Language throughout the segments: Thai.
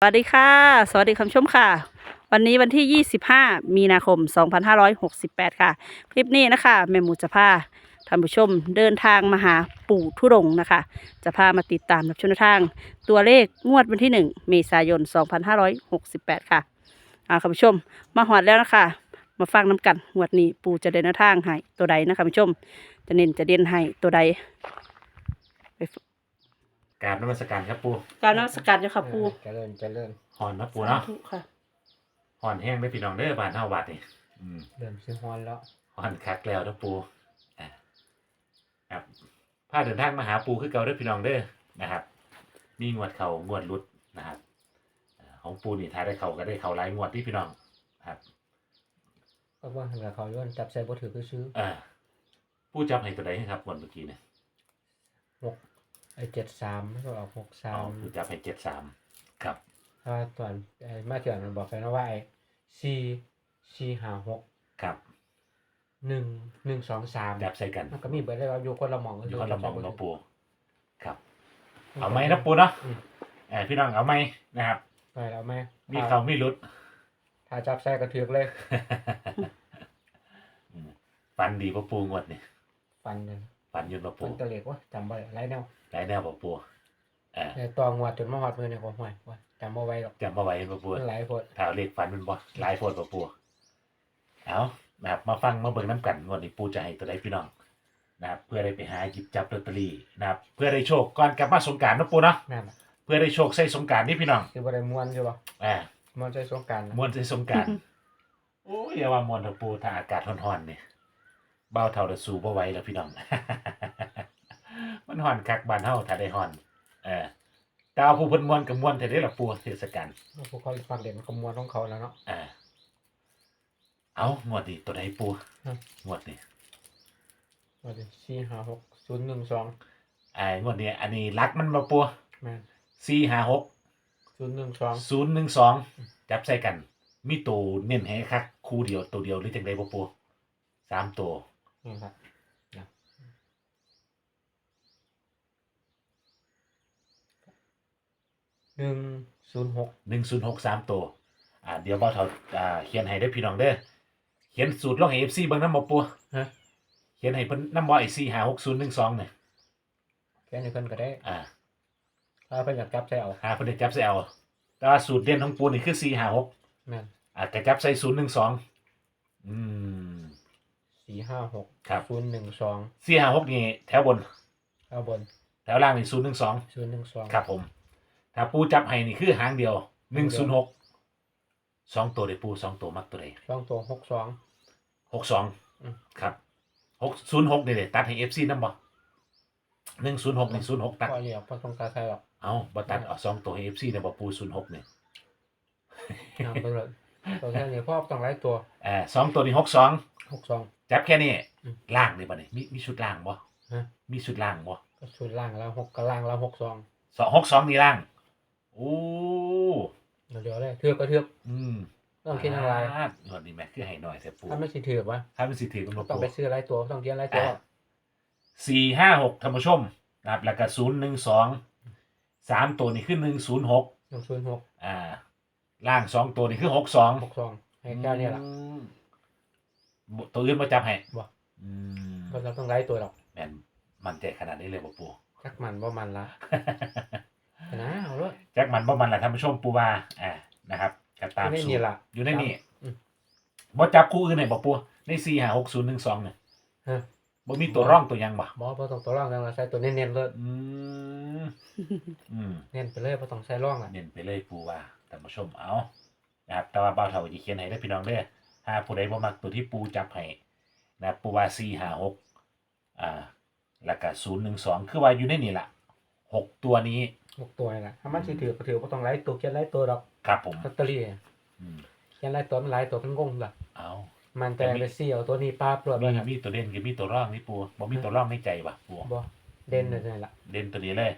สวัสดีค่ะ สวัสดีคุณผู้ชมค่ะ วันนี้วันที่ 25 มีนาคม 2568 ค่ะ คลิปนี้นะคะแม่หมูจะพาท่านผู้ชมเดินทางมาหาปู่ทุรงนะคะ จะพามาติดตามรับชมแนทาง ตัวเลขงวดวันที่ 1 เมษายน 2568 ค่ะอ่าคุณผู้ชมมาหอดแล้วนะคะ มาฟังน้ำกันงวดนี้ปู่จะเดินทางให้ตัวใดนะคะคุณผู้ชมจะเน้นจะเด่นให้ตัวใด กราบนมัสการครับปูกรารนมัสการเจ้าค่ะปู่เจริญเจริญหอนนะปูเนาะสธุค่ะ หอนแห้งได้พี่น้องเด้อบานเท่าบาทนี่อืมเริ่มซื้อฮอนแล้วหอนคักแล้วนะปูอะครับพาเดินทางมาหาปูคือเก่าเด้อพี่น้องเด้อนะครับมีงวดเขางวดรุดนะครับอ่าของปูนี่ท้ายได้เขาก็ได้เขาหลายงวดที่พี่น้องครับก็ว่าทางกับเขาย้อนจับใส่บ่ถือก็ซื้ออ่าปูจับให้ตัวใดครับงวดเมื่อกี้เนี่ยหก ไอ้เจ็ดสามแล้วก็ออกหกสาอ๋อมปูจับให้เจ็ดสามครับ ถ้าตอนไอ้มาเถื่อนมันบอกไปนะว่าไอ้สี่สี่ห้าหกครับ หนึ่งหนึ่งสองสามจับใส่กันมันก็มีเบิดได้ว่าอยู่คนละหมองอยู่คนละมองจับใส่เนาะบ่ถืปูครับ เอาไหมนะปูเนาะอืมเออพี่น้องเอาไหมนะครับ ไปแล้วไหมมีเขามีรุด ถ้าจับใส่ก็ถือเลย อืมฟันดีปะปูงวดนี่ฟันเลยฟันอยืนปะปู ฟันตะเหล็กวะจำบ่ได้ไรแนว หลายแนวปะปูเออแต่ตองวดจนมาฮอดมือเนี่ยก็ห่วยว่าจำบ่ไว้หรอกจำมาไว้ปะปูมันหลายโพดถ้าเอาเลขฟันมันบ่หลายโพดปะปูเอานะครับมาฟังมาเบิ่งน้ำกันงวดนี้ปูจะให้ตัวใดพี่น้องนะครับเพื่อได้ไปหาหยิบจับลอตเตอรี่นะครับเพื่อได้โชคก่อนกลับมาสงกรารนะปูเนาะนั่นน่ะเพื่อได้โชคใส่สงกรารนี่พี่น้องคือบ่ได้ม่วนใช่ป่ะอ่า ม่วนใส่สงกรารมวนใส่สงกราร โอ้ยอย่าว่ามวนเถอะปูถ้าอากาศร้อนๆเนี่ยเบ้าเท่าจะสู้บ่ไหวแล้วพี่น้อง มันฮ้อนคักบ้านเฮาถ้าได้ฮ้อน เออดาวผู้เพิ่นม่วนกับม่วนเท่าไดล่ะปูเทศกาลพวกเขาฟังเด่นก็ม่วนของเขาแล้วเนาะอ่าเอางวดนี้ตัวใดปูครับงวดนี้ว่าสิสี่ห้าหกศูนย์หนึ่งสองอ่างวดนี้อันนี้รักมันบ่ปูแม่น456ศูนย์หนึ่งสอง012จับใส่กัน มีตัวเน้นให้คักคู่เดียวตัวเดียวหรือจังไดบ่ปูสามตัวนี่ครับนะ หนึ่งศูนย์หกหนึ่งศูนย์หกสามตัว อ่า เดี๋ยวบ่าวเฒ่าอ่าเขียนให้ได้อพี่น้องเด้อเขียนสูตรลงให้เอฟซีเบิ่งน้ำบ่ปัวฮะเขียนให้เพิ่นน้ำบ่ไอซีหาหกศูนย์หนึ่งสองเนี่ยแค่นี้เพิ่นก็ได้อ่าถ้าเพิ่นอยากจับใส่เอาหาเพิ่นได้จับใส่เอาแต่ว่าสูตรเด่นของปูนี่คือสี่หาหกแม่นอ่าก็จับใส่ศูนย์หนึ่งสองอืม สี่ห้าหกครับ ศูนย์หนึ่งสองสี่หาหกนี่แถวบนเอาบนแถวล่างนี่ศูนย์หนึ่งสองศูนย์หนึ่งสองครับผม ถ้าปูจับให้นี่คือหางเดียวหนึ่งศูนย์หกสองตัวเด้ปูสองตัวมักตัวใดสองตัวหกสองหกสองอืมครับหกศูนย์หกนี่เลยตัดให้เอฟซีน้ำบ่หนึ่งศูนย์หกหนึ่งศูนย์หกตัดก็เรียกพอต้องการใส่หรอกเอาบ่ตัดเอาสองตัวให้เอฟซีเนี่ยบ่ปูศูนย์หกเนี่ยเอาไปเลยตัวแค่นี้พ่อต้องไล่ตัวเอ่าสองตัวนี้หกสองหกสองจับแค่นี้อืมล่างนี่บ่เนี่ยมีมีชุดล่างบ่ฮะมีชุดล่างบ่ก็ชุดล่างแล้วหกกับล่างแล้วหกสองสองหกสองนี่ล่าง โอ้เดี๋ยวเลยเทือกก็เทือกอืมต้องคิดอะไรอ่าหนวดนี่แม่คือให้หน่อยแต่ปูถ้าไม่สิถือกวะถ้าเป็นสิถือกันบ่ต้องปูไปซื้อไล่ตัวต้องเทียนไล่ตัวอะสี่ห้าหกท่านผู้ชมนะครับแล้วก็ศูนย์หนึ่งสองสามตัวนี่คือหนึ่งศูนย์หกหนึ่งศูนย์หกอ่า ล่างสองตัวนี่คือหกสองหกสองให้แค่นี้แหละบ่ตัวอื่นมาจับให้บ่อืมเพราะเราต้องไล่ตัวหรอกแม่นมันใจขนาดนี้เลยบ่ปูจักมันว่ามันละ นะเอาเลยแจ็คมันบ่มันแหละท่านผู้ชมปูว่าอ่านะครับก็ตามอยู่ในสูนี่ตรล่ะอยู่ในนี่อืมบ่จับคู่อื่นไหนบ่ปูในสี่หาหกศูนย์หนึ่งสองเนี่ยฮะ บ่มีตัวร่องตัวหยังบ่บอพอต้องตัวร่องแล้วใส่ตัวเน้นๆเลยอืมอืม เน้นไปเลยพอต้องใส่ร่องอะเน้นไปเลยปูว่าท่านผู้ชมเอานะครับแต่ว่าเบาเท่าจะเขียนให้ได้อพี่น้องเด้อถ้าผู้ใดบ่มักตัวที่ปูจับให้นะครับปูว่าสี่หาหกอ่าแล้วก็ศูนย์หนึ่งสองคือว่าอยู่ในนี่ล่ะหกตัวนี้ หกตัวนี่แหละถ้ามันสิถือก็ถือพอต้องไล่ตัวเขียนไล่ตัวดอกครับผมลอตเตอรี่อืมเขียนไล่ตัวมันไล่ตัวมันงงล่ะ เอามันแต่ไปซี่เอาตัวนี้ป้าปลวดมีไว้ครับมีตัวเด่นกับมีตัวร่องนี่ปูบ่มีตัวร่องในใจป่ะปูบ่เด่นเลยนี่แหละเด่นตัวนี้เลย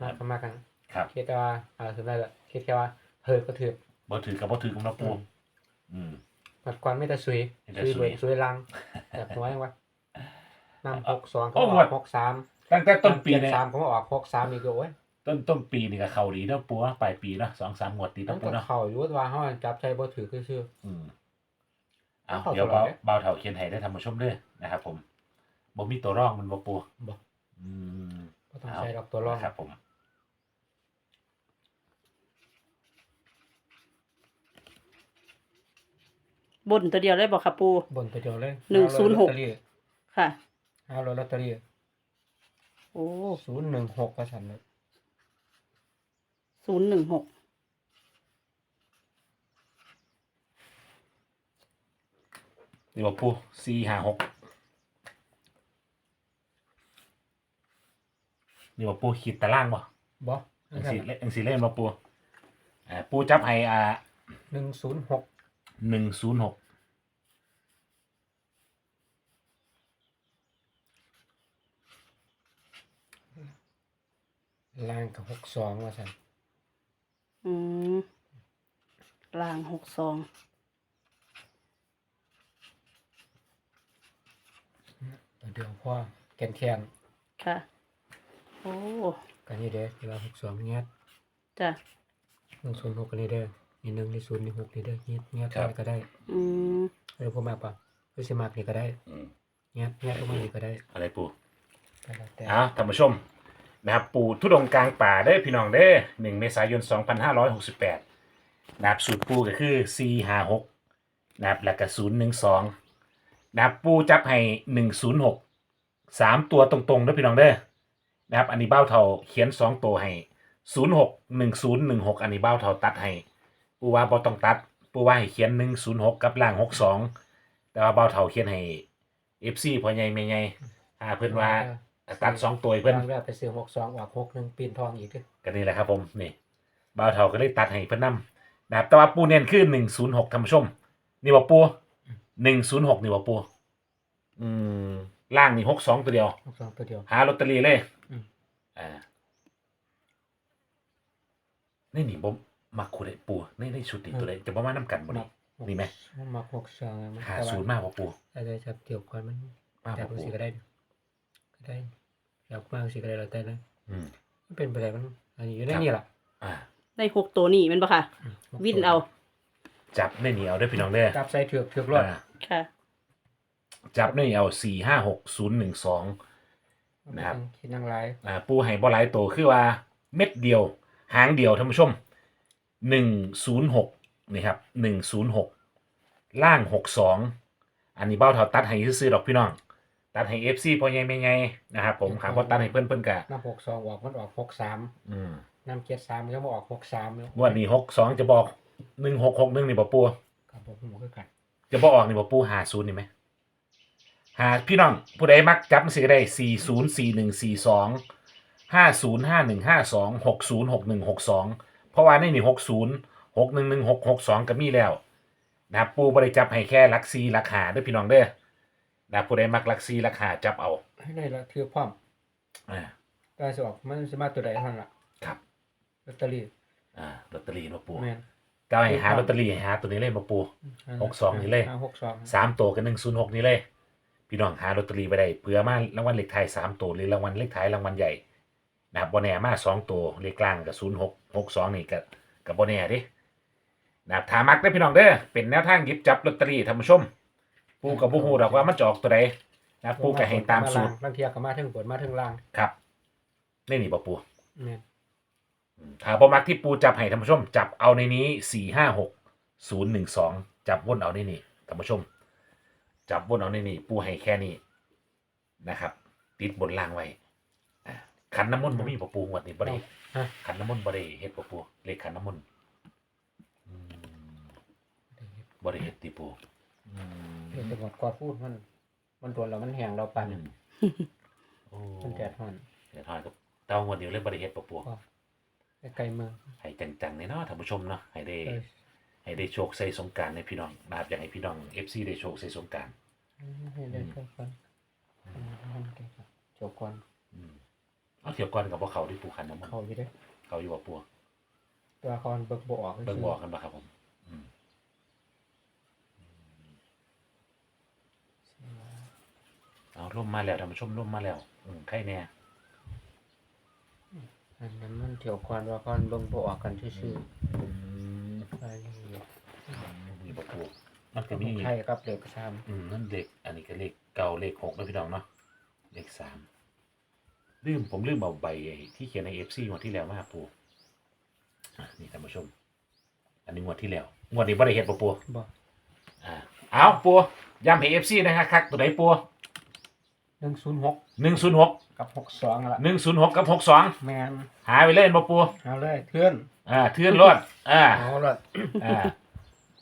มากันมากันครับคิดว่าอ่าสุดท้ายละคิดแค่ว่าเพิ่ก็ถือบ่ถือกับบ่ถือกับน้องปูอืมอืม ปัดกวนไม่แต่สวยไม่แต่สวยสวยเบิดสวยลังแบบน้อยว่าน้ำหกสองเขาโอ้อหมอดกหกสามตั้งแต่ต้นปีจ็ดเนี่ยสามเขาออกหกสามอีกโอ้ย ต้นต้นปีนี่ก็เขาดีเนาะปูเนาะปลายปีเนาะสองสามงวดดีมัเนาะนปูก็เนาะ เข้าอยู่ว่าเฮาจับใช้บ่ถือคือชื่อ อืมเอาเข้าเดี๋ยวตลอเบาดเลยเบาเถาเขียนให้ได้ทำมาชมเด้วยนะครับผมบ่มีตัวร่องมันบ่ปูบ่ อืมบ่ต้องใช้ดอกตัวรองนะครับผม บนตัวเดียวเลยบอกค่ะปู บนตัวเดียวเลยหนึ่งศูนย์หกเอาลอตเตอรี่ค่ะเอาลอตเตอรี่โอ้ศูนย์หนึ่งหกว่าซั่นเลย ศูนย์หนึ่งหกนี่บ่ปูสี่ห้าหกนี่บ่ปูขีดตารางบ่บ่อังสีเล่อังสีเล่นบ่ปูอ่าปูจับให้อ่าหนึ่งศูนย์หกหนึ่งศูนย์หกล่างกับหกสองว่าซั่น อืมลางหกสองตัวเดียวพอแกนแคนค่ะ โอ้ๆกันนี่เด้อเวลาหกสองเงี้ยจ้ะหนึ่งศูนย์หกกันนี่เด้อนี่หนึ่งนี่ศูนย์นี่หกนี่เด้อเงี้ยเงี้ยกันก็ได้ อืมเออพวกมากปะหรือสิมากนี่ก็ได้อืมเงี้ยเงี้ยลงมานี่ก็ได้ อะไรปูก็แล้วแต่เอาท่านผู้ชม นะครับปู่ทุดงกลางป่าเด้พี่น้องเด้หนึ่งเมษายน 2568นะครับสูตรปูก็คือ 456นะครับแล้วก็012นะครับปูจับให้ 106 3 ตัวตรงๆเด้พี่น้องเด้อนะครับอันนี้เบ้าเท่าเขียน 2 ตัวให้ 06 1016 อันนี้เบ้าเท่าตัดให้ปูว่าบ่ต้องตัดปูว่าให้เขียน 106 กับล่าง 62 แต่ว่าเบ้าเท่าเขียนให้ FC พอใหญ่แม่ใหญ่อ่าเพิ่นว่า ตัดสองตัวให้เพิ่เพิ่นนว่าไปซื้อหกสองออกหกหนึ่งปีนทองอีกเด้อก็นี่แหละครับผมนี่บ่าวเฒ่าก็เลยตัดให้เพิ่นนำนะครับแต่ว่าปูเน้นคือ106ท่านผู้ชม นี่บ่ปู106นี่บ่ปูอืมล่างนี่62ตัวเดียว หกสองตัวเดียว หาลอตเตอรี่เลยอืม อ่านี่นี่บ่มักคู่ใดปูในในชุดนี้ตัวใดจะบ่มานํกันบ่นี่หกนี่ไหม มันมาหกสองมันหาแต่ว่าศูนย์มากบ่ปูอะไรจับเกี่ยวก่อนมันมากจับบ่ดูปูสิก็ได้ก็ ได้อยากมากสิก็ได้แล้วแต่นะอืมมันเป็นไปได้มันอันนี้อยู่ในครับนี่ล่ะอ่าได้หกตัวนี่แมันปะค่ะอืมหกวินเอาจับในเหนียวเด้อพี่น้องเด้อจับใส่เถือกเถือกรอดอ่าค่ะ จับในเอา456012นะครับ คิดนั่งไรอ่าปูให้บ่หลายโตคือว่าเม็ดเดียว หางเดียวท่านผู้ชมหนึ่งศูนย์หกนี่ครับหนึ่งศูนย์หกล่างหกสองอันนี้เบ้าเท่าตัดให้ซื้อๆดอกพี่น้อง ตัดให้เอฟซีพอใหญ่ไม่ไงนะครับผมขาบอตัดให้เพื่อนเพื่อนกะน้ำหกสองออกมันออกหกสามอืมน้ำเจ็ดสามมันก็มาออกหกสามแล้วงวันนี้หกสองจะบอกหนึ่งหกหกหนึ่งนี่บ่ปูกับผมหมูคือกันจะบอกออกนี่บ่ปูหาศูนย์นี่ไหมหาพี่น้องผู้ใดมักจับมันสิก็ได้สี่ศูนย์สี่หนึ่งสี่สองห้าศูนย์ห้าหนึ่งห้าสองหกศูนย์หกหนึ่งหกสองเพราะว่าในนี่หกศูนย์หกหนึ่งหนึ่งหกหกสองก็มีแล้วนะครับปูบริจับให้แค่ลักซีลักหาเด้วยพี่น้องเด้อ นะครับผู้ใดมักลักซีลักหาจับเอาให้ได้ละถือพร้อมอ่าก็จะออกมันจะมาตัวใดเท่านั้นล่ะครับลอตเตอรี่อ่าลอตเตอรี่มาปูแม่นก็ให้หาลอตเตอรี่ให้หาตัวนี้เลยมาปู หกสองนี่เลยาหกสองสามตัวกับหนึ่งศูนย์หกนี่เลย พี่น้องหาลอตเตอรี่ไปได้เผื่อมารางวัลเลขท้ายสามตัวหรือรางวัลเลขท้ายรางวัลใหญ่นะครับบอแน่มาสองตัวเลขกลางกับศูนย์หกหกสองนี่กับกับบอแน่ดินะครับถามักได้อพี่น้องเด้อเป็นแนวทางหยิบจับลอตเตอรี่ท่านผู้ชม ปูกับบูฮูดอกว่ามันจะออกตัวใดนะครับปูกับให้ตามสูตรบางเทียก็มาถึงบนมาถึงล่างครับนี่นี่ปะปูแม่นอืมถ้าบอมักที่ปูจับให้ท่านผู้ชม จับเอาในนี้สี่ห้าหกศูนย์หนึ่งสองจับวนเอาในนี้ท่านผู้ชม จับวนเอาในนี้ปูให้แค่นี้นะครับ ติดบนล่างไว้อ่าขันน้ำมนต์บ่มีปะปูงวดนี้บ่ได้ฮะขันน้ำมนต์บ่ได้เฮ็ดปะปูเลขขันน้ำมนต์อืมบ่ได้เฮ็ดติปูอืม เดี๋ยวจะหมดกอดพูดมัน มันตัวเรามันแห้งเราปั่นอืมโอ้มันแดดห่อนเดี๋ยวทอยกับเต้างวดเดียวเลยบ่ได้เฮ็ดปะปูไกลๆเมืองให้จังๆในเนาะท่านผู้ชมเนาะให้ได้เออให้ได้โชคใส่สงกรารในพี่น้องนะครับอยากให้พี่น้อง FC ได้โชคใส่สงกรารให้ได้แค่ก่อนจบก่อนเอาเทียบก่อนกับพวกเขาที่ปูขันน้ำมันเขาอยู่เด้อเขาอยู่บ่ปัวตัวละครเบิกบออกเบิ่งบอกกันบ่ครับผมอืม เอาร่มมาแล้วท่านผู้ชมร่มมาแล้ว อืมใครแน่อันนั้นมันเที่ยวควันว่าควันเบิ่งบ่ออกกันซื่ออืมๆไปนี่มีบ่ปูมันก็มี ใช่ครับเด็กซ้อืมนั่นเลขอันนี้ก็เลขเก่าเลขหกนะพี่น้องเนาะเลขสามลืมผมลืมเอาใบไอ้ที่เขียนในเอฟซีงวดที่แล้วมาปูอะนี่ท่านผู้ชม อันนี้งวดที่แล้วงวดนี้บ่ได้เฮ็ดบ่ปูำบ่อ่าเอาปูย้ำให้เอฟซีนะครับคักตัวไหนปู หนึ่งศูนย์หกหนึ่งศูนย์หกกับหกสองละหนึ่งศูนย์หกกับหกสองแมนหาไปเล่นบ่ปูเอาเลยเพื่อนอ่าเทือนรถอ่าเอาเลยอ่า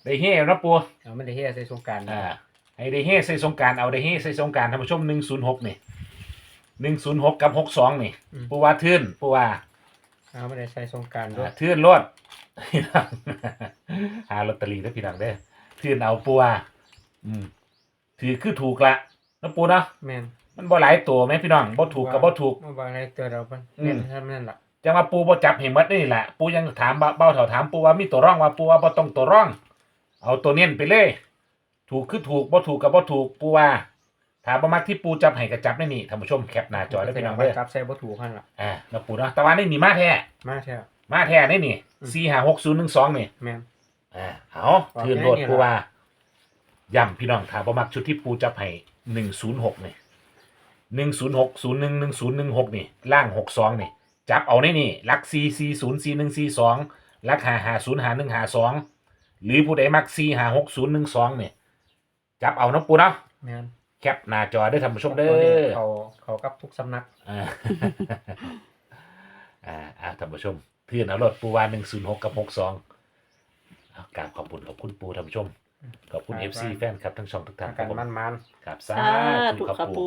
ได้เฮ่นะปูเอาไม่ได้เฮียใส่สงกรารอ่าให้ได้เฮ่ใส่สงกรารเอาได้เฮ่ใส่สงกรารท่านผู้ชมหนึ่งศูนย์หกนี่หนึ่งศูนย์หกกับหกสองนี่ปูว่าเทือนปูว่าเอาไม่ได้ใส่สงกรารด้วยอ่าเทือนรถหาลอตเตอรี่ได้อพี่น้องเด้อเทือนเอาปูว่าอืมถือคือถูกละนะปูเนาะแมน มันบ่หลายตัวไหมพี่น้องบ่ถูกกับบ่ถูก เมื่อวานในตัวเราเป็นอืม เน้นทำนั่นล่ะจังว่าปูบ่จับให้หมดนี่แหละปูยังถามเบาเบ้าเถาถามปูว่ามีตัวร่องว่าปูว่าบ่ต้องตัวร่อง เอาตัวเน้นไปเลย ถูกคือถูกบ่ถูกกับบ่ถูกปูว่าถามบ่มักที่ปูจับให้ก็จับได้นี่ท่านผู้ชมแคปหน้าจอได้พี่น้องไปเด้อกับใส่บ่ถูกขั้นล่ะอ่าแล้วปูเนาะแต่ว่านี่มีมาแท้มาแท้ มาแท้นี่นี่อืม456012นี่แมนอ่าเอาทืนโลดปูว่าย้ำพี่น้องถามบ่มักชุดที่ปูจับให้106นี่106 01 1016นี่ ล่าง62นี่จับเอาในนี่ลักซีซีศูนย์ซีหนึ่งซีสองลักหาหาศูนย์หาหนึ่งหาสองหรือผู้ใดมักซีหาหกศูนย์หนึ่งสองเนี่ยจับเอาน้องปูเนาะแมนแคปหน้าจอได้อท่านผู้ชมเด้อ เขาเขากับทุกสำนัก อ่า อ่าอ่าท่านผู้ชมเพื่อนเอารถปูวานหนึ่งศูนย์หกกับหกสองกราบขอบคุณขอบคุณปูท่านผู้ชม ขอบคุณครัเอบฟซีแฟนครับทั้งช่องทุกท่านคกัรับนผมมันมันครับสาสาธุธุครับค่ะปู ปู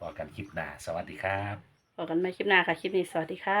พอกันคลิปหน้า สวัสดีครับ พบกันใหม่คลิปหน้าค่ะ คลิปนี้สวัสดีค่ะ